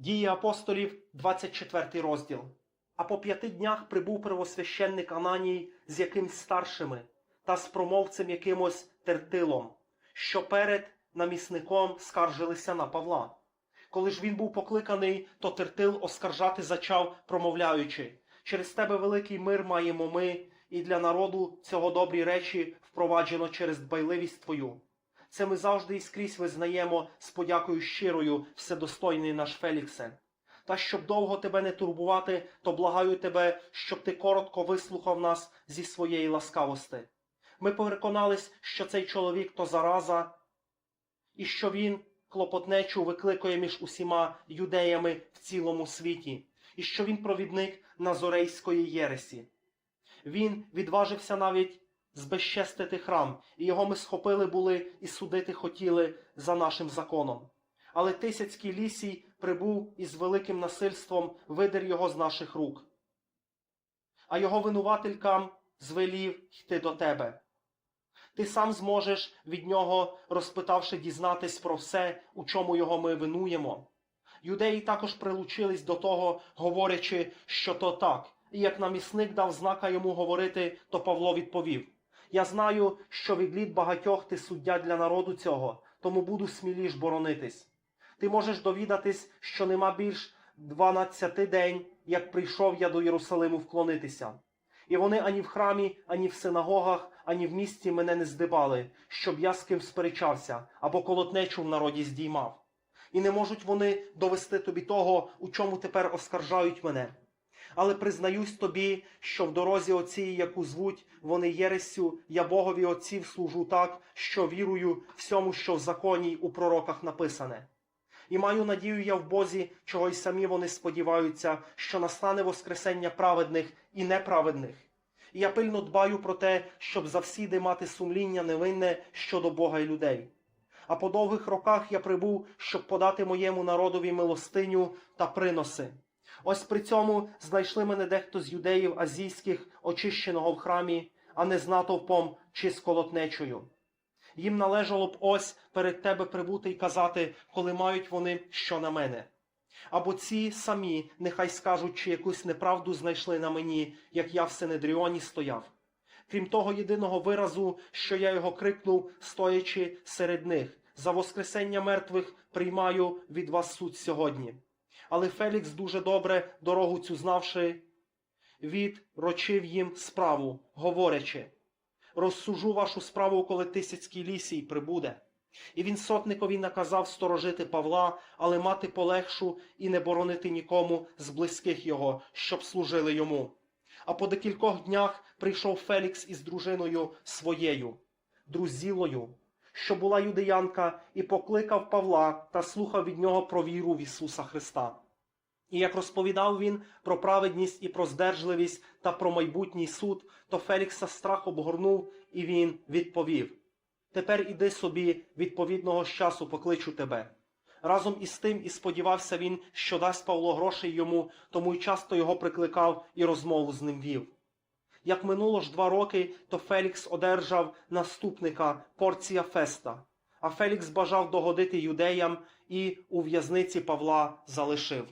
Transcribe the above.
Дії апостолів, 24 розділ. А по п'яти днях прибув первосвященник Ананій з якимсь старшими та з промовцем якимось тертилом, що перед намісником скаржилися на Павла. Коли ж він був покликаний, то тертил оскаржати зачав, промовляючи: через тебе великий мир маємо ми, і для народу цього добрі речі впроваджено через дбайливість твою. Це ми завжди і скрізь визнаємо з подякою щирою, вседостойний наш Феліксе. Та щоб довго тебе не турбувати, то благаю тебе, щоб ти коротко вислухав нас зі своєї ласкавости. Ми переконались, що цей чоловік то зараза, і що він клопотнечу викликує між усіма юдеями в цілому світі, і що він провідник Назорейської єресі. Він відважився навіть збезчестити храм, і його ми схопили були і судити хотіли за нашим законом. Але Тисяцький лісій прибув із великим насильством, видер його з наших рук. А його винувателькам звелів йти до тебе. Ти сам зможеш від нього, розпитавши, дізнатись про все, у чому його ми винуємо. Юдеї також прилучились до того, говорячи, що то так. І як намісник дав знака йому говорити, то Павло відповів: Я знаю, що від літ багатьох ти суддя для народу цього, тому буду сміліш боронитись. Ти можеш довідатись, що нема більш дванадцяти день, як прийшов я до Єрусалиму вклонитися. І вони ані в храмі, ані в синагогах, ані в місті мене не здибали, щоб я з ким сперечався або колотнечу в народі здіймав. І не можуть вони довести тобі того, у чому тепер оскаржають мене. Але признаюсь тобі, що в дорозі оцій, яку звуть вони Єресю, я Богові отців служу так, що вірую всьому, що в законі у пророках написане. І маю надію я в Бозі, чого й самі вони сподіваються, що настане Воскресення праведних і неправедних. І я пильно дбаю про те, щоб завсіди мати сумління невинне щодо Бога і людей. А по довгих роках я прибув, щоб подати моєму народові милостиню та приноси. Ось при цьому знайшли мене дехто з юдеїв азійських, очищеного в храмі, а не з натовпом чи з колотнечою. Їм належало б ось перед тебе прибути й казати, коли мають вони що на мене. Або ці самі нехай скажуть, чи якусь неправду знайшли на мені, як я в Синедріоні стояв. Крім того єдиного виразу, що я його крикнув, стоячи серед них, за воскресення мертвих приймаю від вас суд сьогодні. Але Фелікс дуже добре, дорогу цю знавши, відрочив їм справу, говорячи розсужу вашу справу, коли тисяцький лісій прибуде. І він сотникові наказав сторожити Павла, але мати полегшу і не боронити нікому з близьких його, щоб служили йому. А по декількох днях прийшов Фелікс із дружиною своєю, друзілою, що була юдеянка, і покликав Павла та слухав від нього про віру в Ісуса Христа. І як розповідав він про праведність і про здержливість та про майбутній суд, то Фелікса страх обгорнув, і він відповів: Тепер іди собі, відповідного ж часу покличу тебе. Разом із тим і сподівався він, що дасть Павло грошей йому, тому й часто його прикликав і розмову з ним вів. Як минуло ж два роки, то Фелікс одержав наступника порція Феста, а Фелікс бажав догодити юдеям і у в'язниці Павла залишив.